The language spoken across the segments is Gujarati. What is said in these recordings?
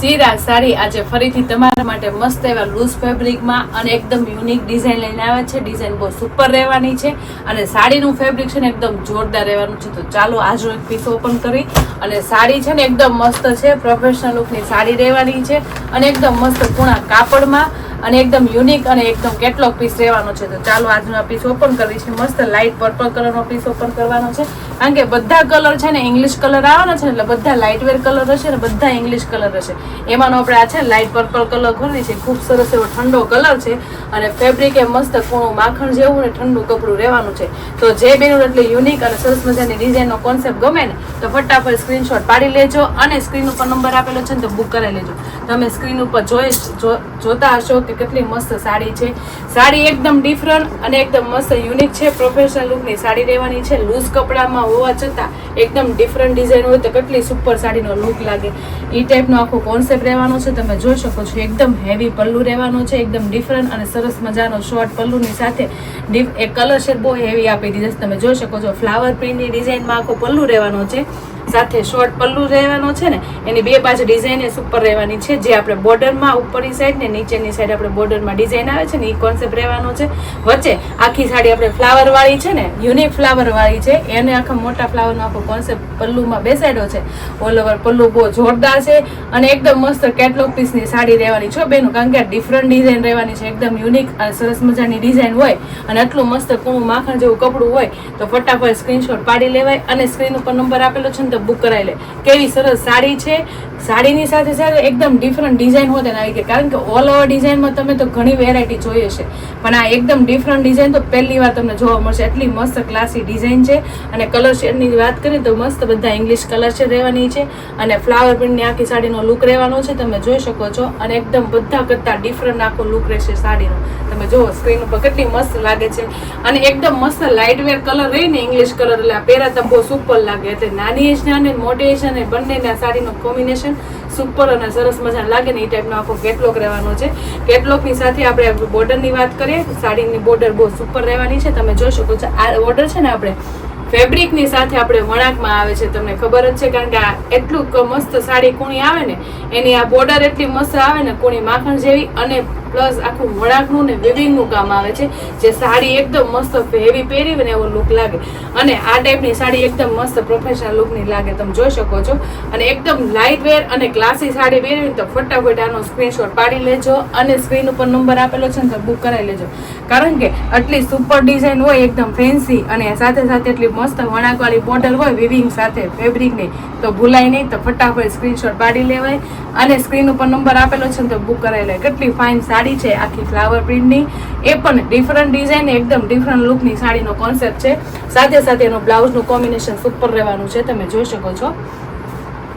સીરા સાડી આજે ફરીથી તમારા માટે મસ્ત એવા લૂઝ ફેબ્રિકમાં અને એકદમ યુનિક ડિઝાઇન લઈને આવે છે. ડિઝાઇન બહુ સુપર રહેવાની છે અને સાડીનું ફેબ્રિક છે ને એકદમ જોરદાર રહેવાનું છે. તો ચાલો આજનો એક પીસ ઓપન કરી અને સાડી છે ને એકદમ મસ્ત છે. પ્રોફેશનલ લુકની સાડી રહેવાની છે અને એકદમ મસ્ત પૂણા કાપડમાં અને એકદમ યુનિક અને એકદમ કેટલોક પીસ રહેવાનો છે. તો ચાલો આજનો આ પીસ ઓપન કરીશ મસ્ત લાઇટ પર્પલ કલરનો પીસ ઓપન કરવાનો છે. કારણ કે બધા કલર છે ને ઇંગ્લિશ કલર આવવાના છે એટલે બધા લાઇટ વેર કલર હશે ને બધા ઇંગ્લિશ કલર હશે. એમાંનો આપણે આ છે લાઇટ પર્પલ કલર ખોલી છે. ખૂબ સરસ એવો ઠંડો કલર છે અને ફેબ્રિક એ મસ્ત કોણું માખણ જેવું ને ઠંડુ કપડું રહેવાનું છે. તો જે બેનું એટલે યુનિક અને સરસ મજાની ડિઝાઇનનો કોન્સેપ્ટ ગમે ને તો ફટાફટ સ્ક્રીનશોટ પાડી લેજો અને સ્ક્રીન ઉપર નંબર આપેલો છે ને તો બુક કરાવી લેજો. તમે સ્ક્રીન ઉપર જોઈ જોતા હશો કે કેટલી મસ્ત સાડી છે. સાડી એકદમ ડિફરન્ટ અને એકદમ મસ્ત યુનિક છે. પ્રોફેશનલ લુકની સાડી રહેવાની છે. લૂઝ કપડામાં હોવા છતાં એકદમ ડિફરન્ટ ડિઝાઇન હોય તો કેટલી સુપર સાડીનો લુક લાગે. એ ટાઈપનો આખો કોન્સેપ્ટ રહેવાનો છે. તમે જોઈ શકો છો, એકદમ હેવી પલ્લુ રહેવાનો છે. એકદમ ડિફરન્ટ અને સરસ મજાનો શોર્ટ પલ્લુની સાથે એ કલર શેડ બહુ હેવી આપી દીધા તમે જોઈ શકો છો ફ્લાવર પ્રિન્ટની ડિઝાઇનમાં આખો પલ્લુ રહેવાનો છે. સાથે શોર્ટ પલ્લુ રહેવાનો છે ને, એની બે બાજુ ડિઝાઇન એ સુપર રહેવાની છે. જે આપણે બોર્ડરમાં ઉપરની સાઈડ ને નીચેની સાઈડ આપણે બોર્ડરમાં ડિઝાઇન આવે છે ને એ કોન્સેપ્ટ રહેવાનો છે. વચ્ચે આખી સાડી આપણે ફ્લાવરવાળી છે ને યુનિક ફ્લાવર વાળી છે. એને આખા મોટા ફ્લાવરનો આખો કોન્સેપ્ટ પલ્લુમાં બેસાડ્યો છે. ઓલ ઓવર પલ્લુ બહુ જોરદાર છે અને એકદમ મસ્ત કેટલોગ પીસની સાડી રહેવાની છો બેનું. કારણ કે ડિફરન્ટ ડિઝાઇન રહેવાની છે. એકદમ યુનિક અને સરસ મજાની ડિઝાઇન હોય અને આટલું મસ્ત કૂણું માખણ જેવું કપડું હોય તો ફટાફટ સ્ક્રીનશોટ પાડી લેવાય અને સ્ક્રીન ઉપર નંબર આપેલો છે ને તો બુક કરાવી લે. કેવી સરસ સાડી છે. સાડીની સાથે સાથે એકદમ ડિફરન્ટ ડિઝાઇન હોત આવી ગઈ કારણ કે ઓલ ઓવર ડિઝાઇનમાં તમે તો ઘણી વેરાયટી જોઈ હશે. પણ આ એકદમ ડિફરન્ટ ડિઝાઇન તો પહેલી વાર તમને જોવા મળશે. એટલી મસ્ત ક્લાસી ડિઝાઇન છે અને કલર શેડની વાત કરીએ તો મસ્ત બધા ઇંગ્લિશ કલર શેડ રહેવાની છે અને ફ્લાવર પ્રિન્ટની આખી સાડીનો લુક રહેવાનો છે. તમે જોઈ શકો છો અને એકદમ બધા કરતાં ડિફરન્ટ આખો લુક રહેશે સાડીનો. તમે જુઓ સ્ક્રીન ઉપર કેટલી મસ્ત લાગે છે. અને એકદમ મસ્ત લાઇટ વેર કલર રહીને ઇંગ્લિશ કલર એટલે પહેરાતા બહુ સુપર લાગે. એટલે નાની એજના અને મોટી એજના ને બંનેના સાડીનું કોમ્બિનેશન સુપર અને સરસ મજા લાગે ને એ ટાઈપનો આખો કેટલોક રહેવાનો છે. કેટલોકની સાથે આપણે બોર્ડરની વાત કરીએ સાડીની બોર્ડર બહુ સુપર રહેવાની છે. તમે જોઈ શકો છો, આ બોર્ડર છે ને આપણે ફેબ્રિકની સાથે આપણે વણાકમાં આવે છે. તમને ખબર જ છે, કારણ કે આ એટલું મસ્ત સાડી કુણી આવે ને, એની આ બોર્ડર એટલી મસ્ત આવે ને, કુણી માખણ જેવી અને પ્લસ આખું વળાકનું ને વિવિંગનું કામ આવે છે, જે સાડી એકદમ મસ્ત હેવી પહેરી ને એવો લુક લાગે. અને આ ટાઈપની સાડી એકદમ મસ્ત પ્રોફેશનલ લુકની લાગે, તમે જોઈ શકો છો. અને એકદમ લાઇટ વેર અને ક્લાસી સાડી પહેરવી તો ફટાફટ આનો સ્ક્રીનશોટ પાડી લેજો અને સ્ક્રીન ઉપર નંબર આપેલો છે ને તો બુક કરાવી લેજો. કારણ કે આટલી સુપર ડિઝાઇન હોય, એકદમ ફેન્સી અને સાથે સાથે એટલી મસ્ત વણાકવાળી બોટલ હોય વિવિંગ સાથે ફેબ્રિકની તો ભૂલાય નહીં, તો ફટાફટ સ્ક્રીનશોટ પાડી લેવાય. અને સ્ક્રીન ઉપર નંબર આપેલો છે ને તો બુક કરાવી લેવાય. કેટલી ફાઇન સાડી છે, આખી ફ્લાવર પ્રિન્ટની એ પણ ડિફરન્ટ ડિઝાઇન એકદમ ડિફરન્ટ લુકની સાડીનો કોન્સેપ્ટ છે. સાથે સાથે એનો બ્લાઉઝનું કોમ્બિનેશન સુપર રહેવાનું છે, તમે જોઈ શકો છો.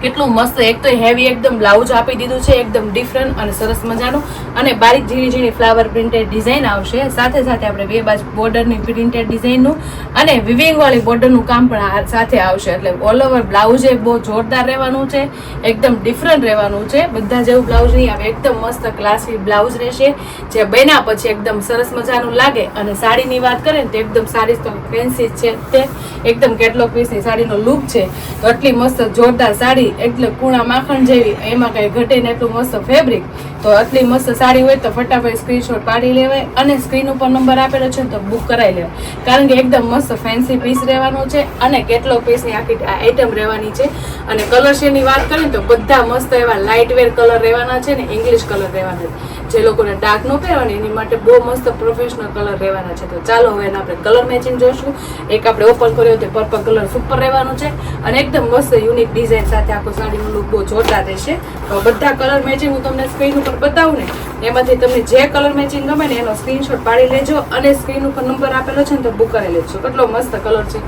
કેટલું મસ્ત, એક તો હેવી એકદમ બ્લાઉઝ આપી દીધું છે, એકદમ ડિફરન્ટ અને સરસ મજાનું. અને બારીક ઝીણી ઝીણી ફ્લાવર પ્રિન્ટેડ ડિઝાઇન આવશે. સાથે સાથે આપણે બે બાજુ બોર્ડરની પ્રિન્ટેડ ડિઝાઇનનું અને વિવિંગ વાળી બોર્ડરનું કામ પણ સાથે આવશે. એટલે ઓલ ઓવર બ્લાઉઝ એ બહુ જોરદાર રહેવાનું છે, એકદમ ડિફરન્ટ રહેવાનું છે. બધા જેવું બ્લાઉઝ નહીં આવે, એકદમ મસ્ત ક્લાસી બ્લાઉઝ રહેશે, જે બન્યા પછી એકદમ સરસ મજાનું લાગે. અને સાડીની વાત કરીએ તો એકદમ સારી તો ફેન્સી છે તે. એકદમ કેટલોક પીસની સાડીનો લુક છે. તો આટલી મસ્ત જોરદાર સાડી એટલે કૂણા માખણ જેવી, એમાં કાંઈ ઘટે ને એટલું મસ્ત ફેબ્રિક તો આટલી મસ્ત સાડી હોય તો ફટાફટ સ્ક્રીનશોટ પાડી લેવાય અને સ્ક્રીન ઉપર નંબર આપેલો છે તો બુક કરાવી લેવાય. કારણ કે એકદમ મસ્ત ફેન્સી પીસ રહેવાનો છે અને કેટલો પીસની આખી આઈટમ રહેવાની છે. અને કલર શેડની વાત કરીએ તો બધા મસ્ત એવા લાઇટ વેર કલર રહેવાના છે ને ઇંગ્લિશ કલર રહેવાના છે. જે લોકોને ડાર્ક નો પહેરવાની, એની માટે બહુ મસ્ત પ્રોફેશનલ કલર રહેવાના છે. તો ચાલો હવે આપણે કલર મેચિંગ જોઈશું. એક આપણે ઓપન કર્યો તો પર્પલ કલર સુપર રહેવાનો છે. અને એકદમ મસ્ત યુનિક ડિઝાઇન સાથે આખો સાડીનો લુક બહુ જોરદાર રહેશે. તો બધા કલર મેચિંગ હું તમને સ્ક્રીન ઉપર બતાવું ને, એમાંથી તમને જે કલર મેચિંગ ગમે ને એનો સ્ક્રીનશોટ પાડી લેજો અને સ્ક્રીન ઉપર નંબર આપેલો છે ને તો બુક કરી લેજો. કેટલો મસ્ત કલર છે.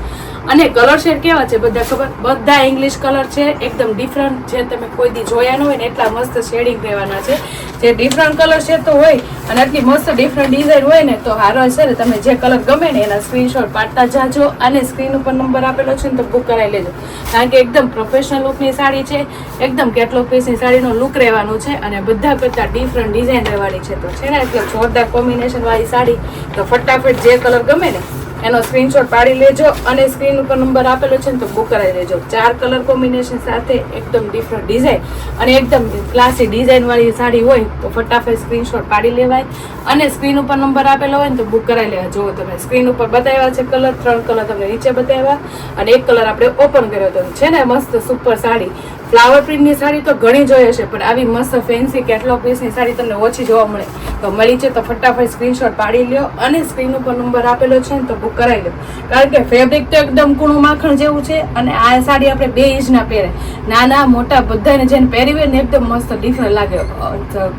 અને કલર શેડ કેવા છે બધા ખબર? બધા ઇંગ્લિશ કલર છે, એકદમ ડિફરન્ટ જે તમે કોઈ દી જોયા ન હોય ને એટલા મસ્ત શેડિંગ રહેવાના છે. જે ડિફરન્ટ કલર શેડ તો હોય અને આટલી મસ્ત ડિફરન્ટ ડિઝાઇન હોય ને તો હારો છે ને તમે જે કલર ગમે ને એના સ્ક્રીનશોટ પાડતા જાજો અને સ્ક્રીન ઉપર નંબર આપેલો છે ને તો બુક કરાવી લેજો. કારણ કે એકદમ પ્રોફેશનલ લુકની સાડી છે. એકદમ કેટલોક પીસની સાડીનો લુક રહેવાનું છે અને બધા કરતાં ડિફરન્ટ ડિઝાઇન રહેવાની છે. તો છે ને એટલે જોરદાર કોમ્બિનેશન વાળી સાડી. તો ફટાફટ જે કલર ગમે ને એનો સ્ક્રીનશોટ પાડી લેજો અને સ્ક્રીન ઉપર નંબર આપેલો છે ને તો બુક કરાવી લેજો ચાર કલર કોમ્બિનેશન સાથે એકદમ ડિફરન્ટ ડિઝાઇન અને એકદમ ક્લાસી ડિઝાઇનવાળી સાડી હોય તો ફટાફટ સ્ક્રીનશોટ પાડી લેવાય અને સ્ક્રીન ઉપર નંબર આપેલો હોય ને તો બુક કરાવી લેવા જુઓ તમે સ્ક્રીન ઉપર બતાવ્યા છે કલર ત્રણ કલર તમને નીચે બતાવ્યા અને એક કલર આપણે ઓપન કર્યો હતો છે ને મસ્ત સુપર સાડી. ફ્લાવર પ્રિન્ટની સાડી તો ઘણી જોઈ હશે, પણ આવી મસ્ત ફેન્સી કેટલોગ પીસની સાડી તમને ઓછી જોવા મળે. તો મળી છે તો ફટાફટ સ્ક્રીનશોટ પાડી લ્યો અને સ્ક્રીન ઉપર નંબર આપેલો છે ને તો બુક કરાવી લો કારણ કે ફેબ્રિક તો એકદમ કૂણું માખણ જેવું છે અને આ સાડી આપણે બે ઇંચના પહેરે. નાના, મોટા બધાને જેને પહેરી હોય ને એકદમ મસ્ત ડિફરન્ટ લાગે.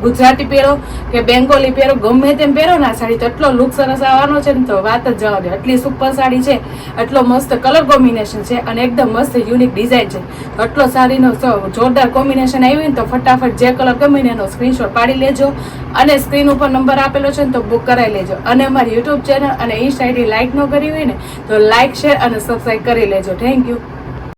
ગુજરાતી પહેરો કે બેંગોલી પહેરો, ગમે તેમ પહેરો ને આ સાડી તો એટલો લુક સરસ આવવાનો છે ને તો વાત જ જવા દે. એટલી સુપર સાડી છે, એટલો મસ્ત કલર કોમ્બિનેશન છે અને એકદમ મસ્ત યુનિક ડિઝાઇન છે. એટલો સાડીનો જોરદાર કોમ્બિનેશન આવ્યું ને તો ફટાફટ જે કલર ગમે ને એનો સ્ક્રીનશોટ પાડી લેજો અને સ્ક્રીન ઉપર નંબર આપેલો છે ને તો બુક કરાવી લેજો. અને અમારી યુટ્યુબ ચેનલ અને ઇન્સ્ટા આઈડી લાઈક ન કરી હોય ને તો લાઈક શેર અને સબસ્ક્રાઈબ કરી લેજો. Thank you